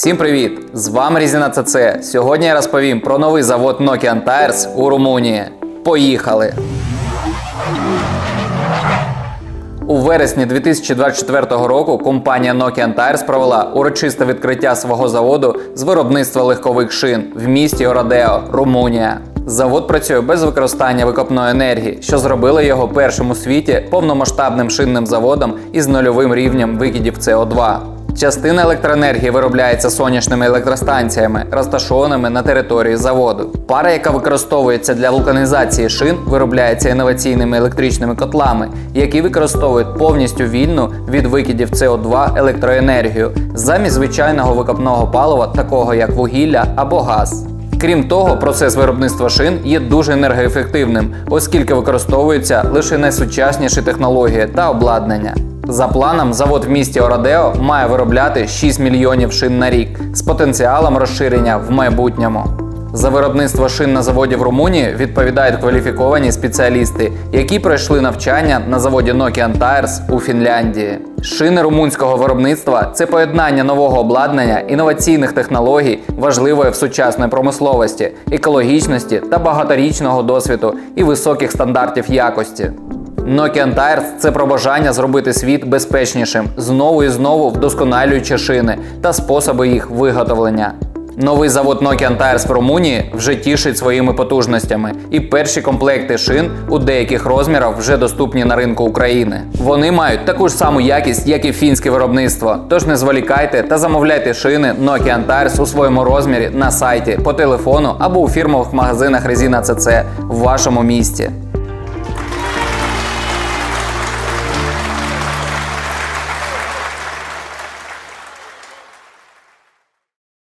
Всім привіт! З вами Різіна ЦЦ. Сьогодні я розповім про новий завод Nokian Tires у Румунії. Поїхали! У вересні 2024 року компанія Nokian Tires провела урочисте відкриття свого заводу з виробництва легкових шин в місті Орадео, Румунія. Завод працює без використання викопної енергії, що зробило його першим у світі повномасштабним шинним заводом із нульовим рівнем викидів СО2. Частина електроенергії виробляється сонячними електростанціями, розташованими на території заводу. Пара, яка використовується для вулканізації шин, виробляється інноваційними електричними котлами, які використовують повністю вільну від викидів СО2 електроенергію замість звичайного викопного палива, такого як вугілля або газ. Крім того, процес виробництва шин є дуже енергоефективним, оскільки використовуються лише найсучасніші технології та обладнання. За планом, завод в місті Орадео має виробляти 6 мільйонів шин на рік з потенціалом розширення в майбутньому. За виробництво шин на заводі в Румунії відповідають кваліфіковані спеціалісти, які пройшли навчання на заводі Nokian Tires у Фінляндії. Шини румунського виробництва це поєднання нового обладнання, інноваційних технологій, важливої в сучасній промисловості, екологічності та багаторічного досвіду і високих стандартів якості. Nokian Tires – це про бажання зробити світ безпечнішим, знову і знову вдосконалюючи шини та способи їх виготовлення. Новий завод Nokian Tires в Румунії вже тішить своїми потужностями, і перші комплекти шин у деяких розмірах вже доступні на ринку України. Вони мають таку ж саму якість, як і фінське виробництво. Тож не зволікайте та замовляйте шини Nokian Tires у своєму розмірі на сайті, по телефону або у фірмових магазинах Резина CC в вашому місті.